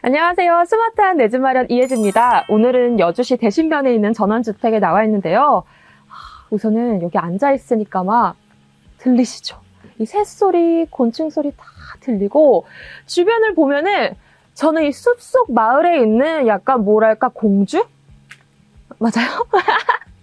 안녕하세요. 스마트한 내집 마련 이혜지입니다. 오늘은 여주시 대신변에 있는 전원주택에 나와 있는데요. 하, 우선은 여기 앉아 있으니까 막 들리시죠? 이 새소리, 곤충 소리 다 들리고 주변을 보면은 저는 이 숲속 마을에 있는 약간 뭐랄까 공주? 맞아요?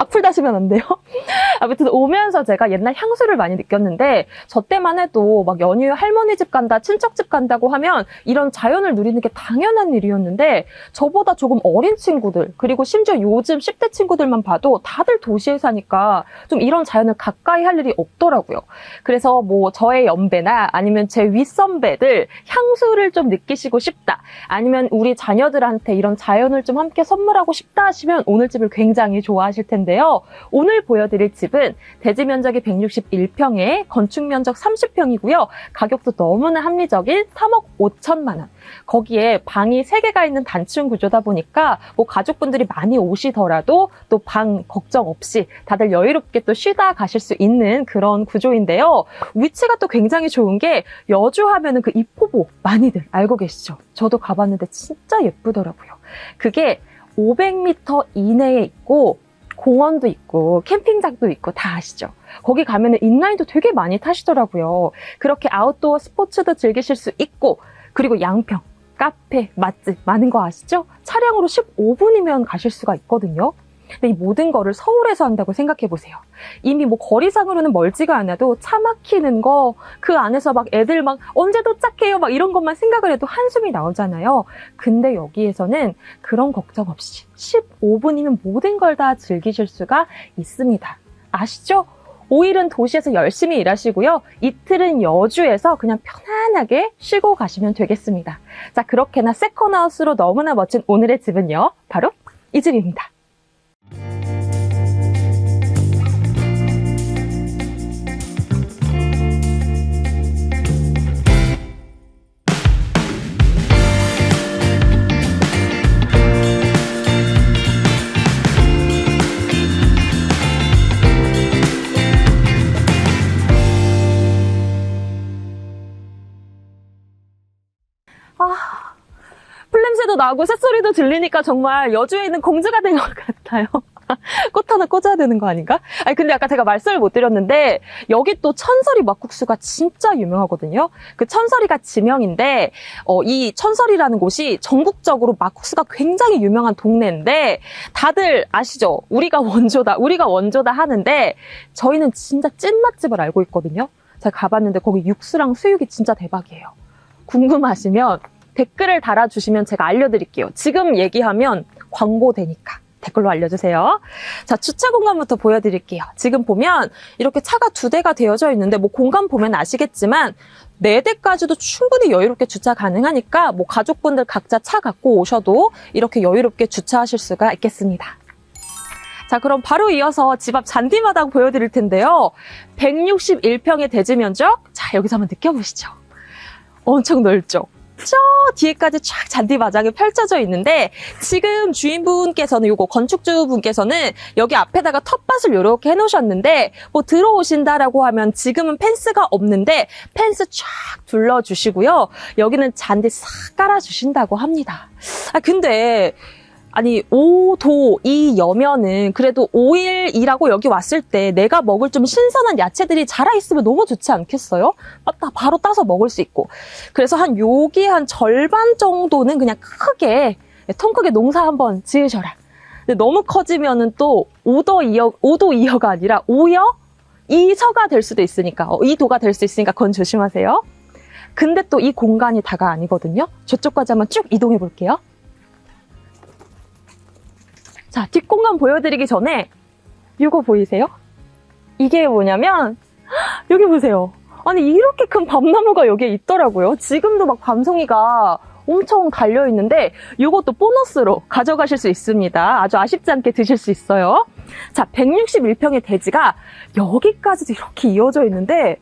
악플 다시면 안 돼요? 아무튼 오면서 제가 옛날 향수를 많이 느꼈는데 저 때만 해도 막 연휴 할머니 집 간다, 친척 집 간다고 하면 이런 자연을 누리는 게 당연한 일이었는데 저보다 조금 어린 친구들 그리고 심지어 요즘 10대 친구들만 봐도 다들 도시에 사니까 좀 이런 자연을 가까이 할 일이 없더라고요. 그래서 뭐 저의 연배나 아니면 제 윗선배들 향수를 좀 느끼시고 싶다. 아니면 우리 자녀들한테 이런 자연을 좀 함께 선물하고 싶다 하시면 오늘 집을 굉장히 좋아하실 텐데 요. 오늘 보여드릴 집은 대지 면적이 161평에 건축 면적 30평이고요. 가격도 너무나 합리적인 3억 5천만 원. 거기에 방이 3개가 있는 단층 구조다 보니까 뭐 가족분들이 많이 오시더라도 또 방 걱정 없이 다들 여유롭게 또 쉬다 가실 수 있는 그런 구조인데요. 위치가 또 굉장히 좋은 게 여주 하면은 그 이포보 많이들 알고 계시죠? 저도 가봤는데 진짜 예쁘더라고요. 그게 500m 이내에 있고 공원도 있고 캠핑장도 있고 다 아시죠? 거기 가면은 인라인도 되게 많이 타시더라고요. 그렇게 아웃도어 스포츠도 즐기실 수 있고 그리고 양평, 카페, 맛집 많은 거 아시죠? 차량으로 15분이면 가실 수가 있거든요. 근데 이 모든 거를 서울에서 한다고 생각해 보세요. 이미 뭐 거리상으로는 멀지가 않아도 차 막히는 거, 그 안에서 막 애들 막 언제 도착해요? 막 이런 것만 생각을 해도 한숨이 나오잖아요. 근데 여기에서는 그런 걱정 없이 15분이면 모든 걸 다 즐기실 수가 있습니다. 아시죠? 5일은 도시에서 열심히 일하시고요. 이틀은 여주에서 그냥 편안하게 쉬고 가시면 되겠습니다. 자, 그렇게나 세컨하우스로 너무나 멋진 오늘의 집은요. 바로 이 집입니다. 나고 새소리도 들리니까 정말 여주에 있는 공주가 된 것 같아요. 꽃 하나 꽂아야 되는 거 아닌가? 아니, 근데 아까 제가 말씀을 못 드렸는데, 여기 또 천설이 막국수가 진짜 유명하거든요. 그 천설이가 지명인데, 어, 이 천설이라는 곳이 전국적으로 막국수가 굉장히 유명한 동네인데, 다들 아시죠? 우리가 원조다, 우리가 원조다 하는데, 저희는 진짜 찐 맛집을 알고 있거든요. 제가 가봤는데, 거기 육수랑 수육이 진짜 대박이에요. 궁금하시면 댓글을 달아주시면 제가 알려드릴게요. 지금 얘기하면 광고 되니까. 댓글로 알려주세요. 자, 주차 공간부터 보여드릴게요. 지금 보면 이렇게 차가 두 대가 되어져 있는데 뭐 공간 보면 아시겠지만 네 대까지도 충분히 여유롭게 주차 가능하니까 뭐 가족분들 각자 차 갖고 오셔도 이렇게 여유롭게 주차하실 수가 있겠습니다. 자, 그럼 바로 이어서 집 앞 잔디마당 보여드릴 텐데요. 161평의 대지 면적. 자, 여기서 한번 느껴보시죠. 엄청 넓죠? 저 뒤에까지 쫙 잔디마당이 펼쳐져 있는데 지금 주인분께서는 요거 건축주분께서는 여기 앞에다가 텃밭을 이렇게 해놓으셨는데 뭐 들어오신다라고 하면 지금은 펜스가 없는데 펜스 쫙 둘러주시고요. 여기는 잔디 싹 깔아주신다고 합니다. 아 근데 아니 5도 이 여면은 그래도 5일이라고 여기 왔을 때 내가 먹을 좀 신선한 야채들이 자라 있으면 너무 좋지 않겠어요? 맞다 바로 따서 먹을 수 있고 그래서 한 여기 한 절반 정도는 그냥 크게 통 크게 농사 한번 지으셔라. 근데 너무 커지면은 또 5도 2여 5도 2여가 아니라 5여 2서가 될 수도 있으니까 어, 2도가 될 수 있으니까 그건 조심하세요. 근데 또 이 공간이 다가 아니거든요. 저쪽까지 한번 쭉 이동해 볼게요. 자, 뒷공간 보여드리기 전에 이거 보이세요? 이게 뭐냐면 헉, 여기 보세요. 아니 이렇게 큰 밤나무가 여기에 있더라고요. 지금도 막 밤송이가 엄청 달려 있는데 이것도 보너스로 가져가실 수 있습니다. 아주 아쉽지 않게 드실 수 있어요. 자, 161평의 대지가 여기까지도 이렇게 이어져 있는데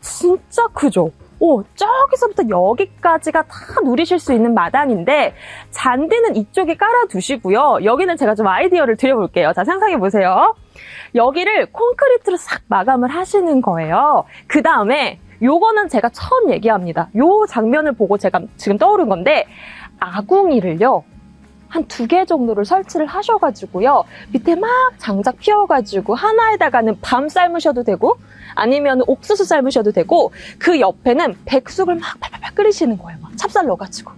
진짜 크죠? 오, 저기서부터 여기까지가 다 누리실 수 있는 마당인데 잔디는 이쪽에 깔아두시고요. 여기는 제가 좀 아이디어를 드려볼게요. 자, 상상해 보세요. 여기를 콘크리트로 싹 마감을 하시는 거예요. 그 다음에 요거는 제가 처음 얘기합니다. 요 장면을 보고 제가 지금 떠오른 건데 아궁이를요. 한 두 개 정도를 설치를 하셔가지고요. 밑에 막 장작 피워가지고 하나에다가는 밤 삶으셔도 되고 아니면 옥수수 삶으셔도 되고 그 옆에는 백숙을 막 팔팔팔 끓이시는 거예요. 막 찹쌀 넣어가지고.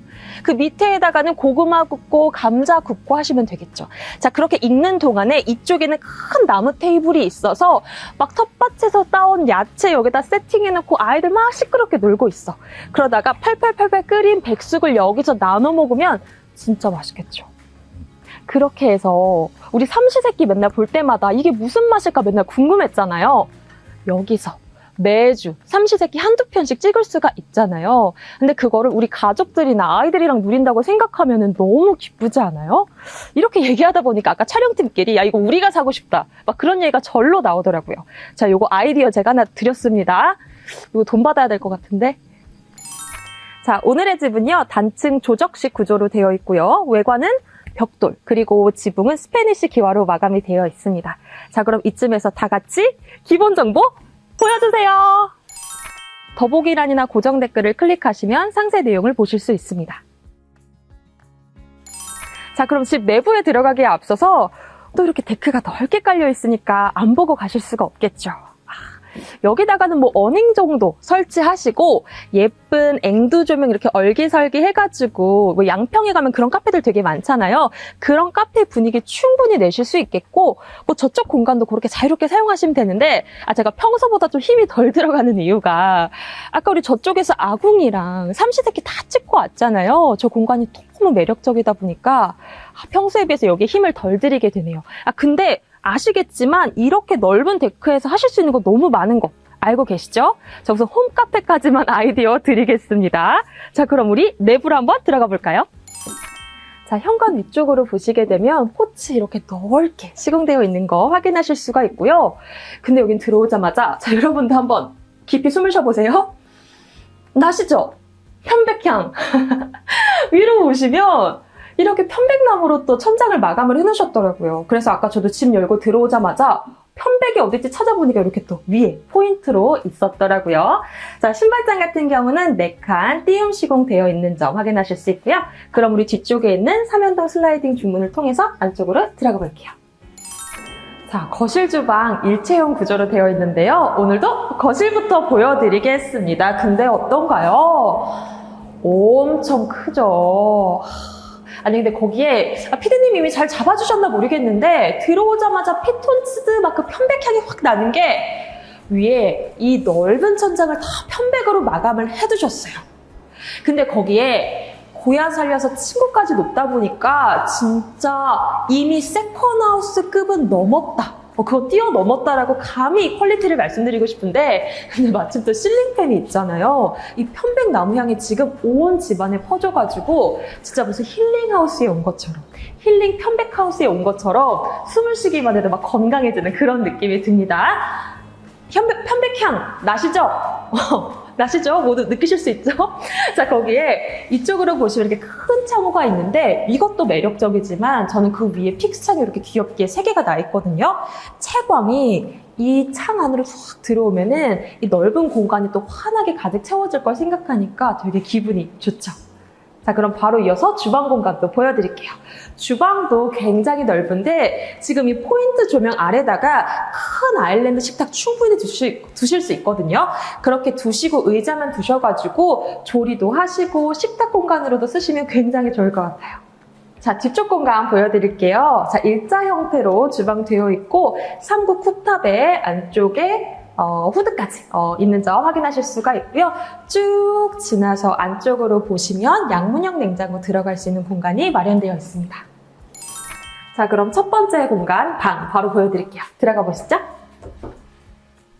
그 밑에다가는 고구마 굽고 감자 굽고 하시면 되겠죠. 자, 그렇게 익는 동안에 이쪽에는 큰 나무 테이블이 있어서 막 텃밭에서 따온 야채 여기다 세팅해놓고 아이들 막 시끄럽게 놀고 있어. 그러다가 팔팔팔팔 끓인 백숙을 여기서 나눠 먹으면 진짜 맛있겠죠. 그렇게 해서 우리 삼시세끼 맨날 볼 때마다 이게 무슨 맛일까 맨날 궁금했잖아요. 여기서 매주 삼시세끼 한두 편씩 찍을 수가 있잖아요. 근데 그거를 우리 가족들이나 아이들이랑 누린다고 생각하면 너무 기쁘지 않아요? 이렇게 얘기하다 보니까 아까 촬영팀끼리 야 이거 우리가 사고 싶다 막 그런 얘기가 절로 나오더라고요. 자 요거 아이디어 제가 하나 드렸습니다. 이거 돈 받아야 될 것 같은데 자, 오늘의 집은요, 단층 조적식 구조로 되어 있고요. 외관은 벽돌, 그리고 지붕은 스페니쉬 기와로 마감이 되어 있습니다. 자, 그럼 이쯤에서 다 같이 기본 정보 보여주세요. 더보기란이나 고정 댓글을 클릭하시면 상세 내용을 보실 수 있습니다. 자, 그럼 집 내부에 들어가기에 앞서서 또 이렇게 데크가 넓게 깔려 있으니까 안 보고 가실 수가 없겠죠. 여기다가는 뭐 어닝 정도 설치하시고 예쁜 앵두 조명 이렇게 얼기설기 해가지고 뭐 양평에 가면 그런 카페들 되게 많잖아요. 그런 카페 분위기 충분히 내실 수 있겠고 뭐 저쪽 공간도 그렇게 자유롭게 사용하시면 되는데 아 제가 평소보다 좀 힘이 덜 들어가는 이유가 아까 우리 저쪽에서 아궁이랑 삼시세끼 다 찍고 왔잖아요. 저 공간이 너무 매력적이다 보니까 아, 평소에 비해서 여기에 힘을 덜 들이게 되네요. 아 근데 아시겠지만 이렇게 넓은 데크에서 하실 수 있는 거 너무 많은 거 알고 계시죠? 자, 우선 홈카페까지만 아이디어 드리겠습니다. 자, 그럼 우리 내부로 한번 들어가 볼까요? 자, 현관 위쪽으로 보시게 되면 포치 이렇게 넓게 시공되어 있는 거 확인하실 수가 있고요. 근데 여긴 들어오자마자 자, 여러분도 한번 깊이 숨을 쉬어보세요. 나시죠? 편백향. 위로 보시면 이렇게 편백나무로 또 천장을 마감을 해놓으셨더라고요. 그래서 아까 저도 집 열고 들어오자마자 편백이 어딘지 찾아보니까 이렇게 또 위에 포인트로 있었더라고요. 자, 신발장 같은 경우는 4칸 띄움 시공되어 있는 점 확인하실 수 있고요. 그럼 우리 뒤쪽에 있는 삼연동 슬라이딩 중문을 통해서 안쪽으로 들어가 볼게요. 자, 거실 주방 일체형 구조로 되어 있는데요. 오늘도 거실부터 보여드리겠습니다. 근데 어떤가요? 엄청 크죠? 아니 근데 거기에 아, 피디님 이미 잘 잡아주셨나 모르겠는데 들어오자마자 피톤치드 막 그 편백향이 확 나는 게 위에 이 넓은 천장을 다 편백으로 마감을 해두셨어요. 근데 거기에 고야 살려서 층고까지 높다 보니까 진짜 이미 세컨하우스급은 넘었다. 뭐 그거 뛰어넘었다라고 감히 퀄리티를 말씀드리고 싶은데 근데 마침 또 실링팬이 있잖아요. 이 편백 나무 향이 지금 온 집안에 퍼져가지고 진짜 무슨 힐링하우스에 온 것처럼 힐링 편백하우스에 온 것처럼 숨을 쉬기만 해도 막 건강해지는 그런 느낌이 듭니다. 편백, 편백향 나시죠? 나시죠? 모두 느끼실 수 있죠? 자, 거기에 이쪽으로 보시면 이렇게 큰 창호가 있는데 이것도 매력적이지만 저는 그 위에 픽스창이 이렇게 귀엽게 세 개가 나 있거든요. 채광이 이창 안으로 훅 들어오면은 이 넓은 공간이 또 환하게 가득 채워질 걸 생각하니까 되게 기분이 좋죠. 자, 그럼 바로 이어서 주방 공간도 보여드릴게요. 주방도 굉장히 넓은데 지금 이 포인트 조명 아래다가 큰 아일랜드 식탁 충분히 두시, 두실 수 있거든요. 그렇게 두시고 의자만 두셔가지고 조리도 하시고 식탁 공간으로도 쓰시면 굉장히 좋을 것 같아요. 자, 뒤쪽 공간 보여드릴게요. 자, 일자 형태로 주방 되어 있고 3구 쿡탑에 안쪽에 어, 후드까지 어, 있는 점 확인하실 수가 있고요. 쭉 지나서 안쪽으로 보시면 양문형 냉장고 들어갈 수 있는 공간이 마련되어 있습니다. 자, 그럼 첫 번째 공간 방 바로 보여드릴게요. 들어가 보시죠.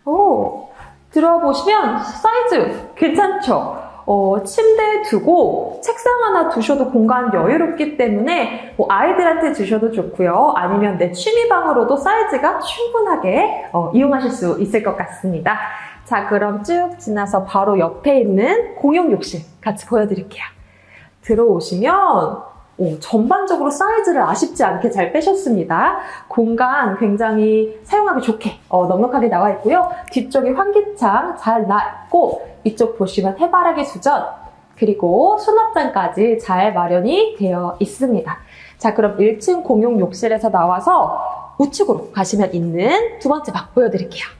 오, 들어와 보시면 사이즈 괜찮죠? 어, 침대 두고 책상 하나 두셔도 공간 여유롭기 때문에 뭐 아이들한테 주셔도 좋고요. 아니면 내 취미방으로도 사이즈가 충분하게 어, 이용하실 수 있을 것 같습니다. 자, 그럼 쭉 지나서 바로 옆에 있는 공용 욕실 같이 보여드릴게요. 들어오시면 오, 전반적으로 사이즈를 아쉽지 않게 잘 빼셨습니다. 공간 굉장히 사용하기 좋게 어, 넉넉하게 나와 있고요. 뒤쪽에 환기창 잘 나 있고 이쪽 보시면 해바라기 수전 그리고 수납장까지 잘 마련이 되어 있습니다. 자 그럼 1층 공용 욕실에서 나와서 우측으로 가시면 있는 두 번째 방 보여드릴게요.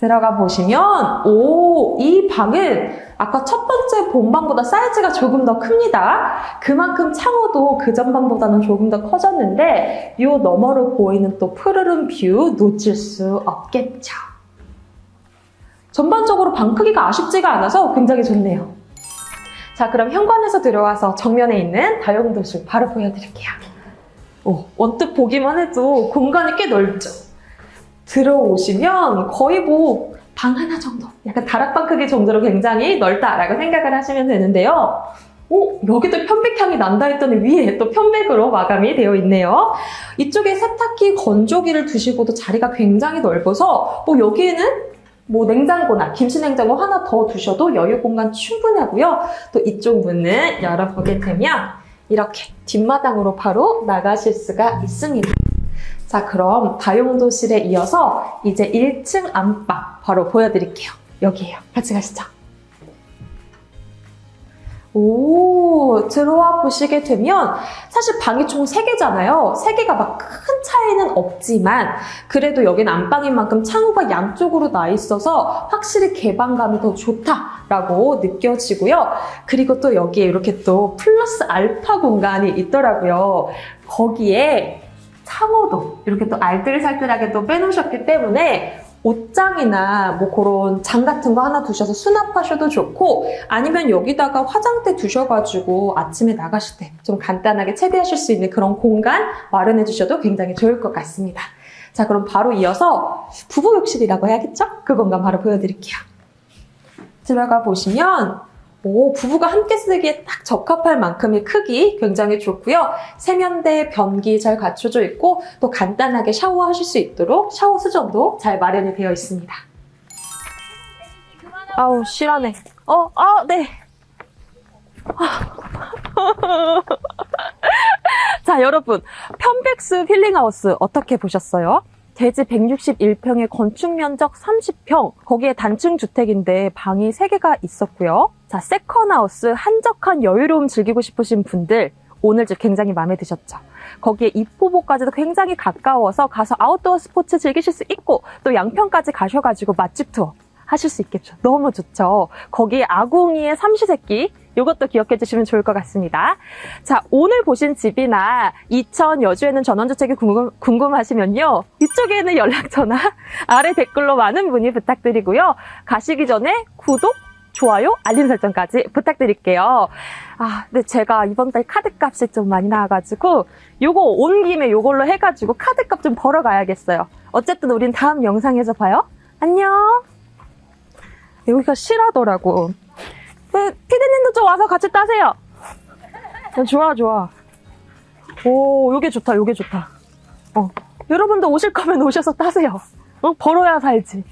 들어가 보시면 오, 이 방은 아까 첫 번째 본방보다 사이즈가 조금 더 큽니다. 그만큼 창호도 그 전방보다는 조금 더 커졌는데 이 너머로 보이는 또 푸르른 뷰 놓칠 수 없겠죠. 전반적으로 방 크기가 아쉽지가 않아서 굉장히 좋네요. 자, 그럼 현관에서 들어와서 정면에 있는 다용 도실 바로 보여드릴게요. 오, 언뜻 보기만 해도 공간이 꽤 넓죠? 들어오시면 거의 뭐 방 하나 정도, 약간 다락방 크기 정도로 굉장히 넓다라고 생각을 하시면 되는데요. 오, 여기도 편백향이 난다 했더니 위에 또 편백으로 마감이 되어 있네요. 이쪽에 세탁기, 건조기를 두시고도 자리가 굉장히 넓어서 뭐 여기에는 뭐 냉장고나 김치냉장고 하나 더 두셔도 여유 공간 충분하고요. 또 이쪽 문을 열어보게 되면 이렇게 뒷마당으로 바로 나가실 수가 있습니다. 자, 그럼 다용도실에 이어서 이제 1층 안방 바로 보여드릴게요. 여기에요. 같이 가시죠. 오, 들어와 보시게 되면 사실 방이 총 3개잖아요. 3개가 막 큰 차이는 없지만 그래도 여기는 안방인 만큼 창호가 양쪽으로 나 있어서 확실히 개방감이 더 좋다라고 느껴지고요. 그리고 또 여기에 이렇게 또 플러스 알파 공간이 있더라고요. 거기에 창호도 이렇게 또 알뜰살뜰하게 또 빼놓으셨기 때문에 옷장이나 뭐 그런 장 같은 거 하나 두셔서 수납하셔도 좋고 아니면 여기다가 화장대 두셔가지고 아침에 나가실 때 좀 간단하게 채비하실 수 있는 그런 공간 마련해 주셔도 굉장히 좋을 것 같습니다. 자 그럼 바로 이어서 부부 욕실이라고 해야겠죠? 그 공간 바로 보여드릴게요. 들어가 보시면 오, 부부가 함께 쓰기에 딱 적합할 만큼의 크기 굉장히 좋고요. 세면대, 변기 잘 갖춰져 있고 또 간단하게 샤워하실 수 있도록 샤워 수전도 잘 마련이 되어 있습니다. 아우 실하네. 어, 아, 네. 자, 여러분. 편백스 힐링하우스 어떻게 보셨어요? 대지 161평에 건축 면적 30평, 거기에 단층 주택인데 방이 3개가 있었고요. 자, 세컨하우스 한적한 여유로움 즐기고 싶으신 분들 오늘 집 굉장히 마음에 드셨죠? 거기에 이포보까지도 굉장히 가까워서 가서 아웃도어 스포츠 즐기실 수 있고 또 양평까지 가셔가지고 맛집 투어 하실 수 있겠죠. 너무 좋죠. 거기에 아궁이의 삼시세끼 이것도 기억해 주시면 좋을 것 같습니다. 자, 오늘 보신 집이나 이천 여주에는 전원주택이 궁금, 궁금하시면요. 이쪽에는 연락처나 아래 댓글로 많은 문의 부탁드리고요. 가시기 전에 구독, 좋아요, 알림 설정까지 부탁드릴게요. 아, 근데 제가 이번 달 카드 값이 좀 많이 나와가지고 요거 온 김에 요걸로 해가지고 카드 값 좀 벌어 가야겠어요. 어쨌든 우린 다음 영상에서 봐요. 안녕. 여기가 실하더라고. 네, 피디님도 좀 와서 같이 따세요. 어, 좋아, 좋아. 오, 요게 좋다, 요게 좋다. 어. 여러분도 오실 거면 오셔서 따세요. 어, 벌어야 살지.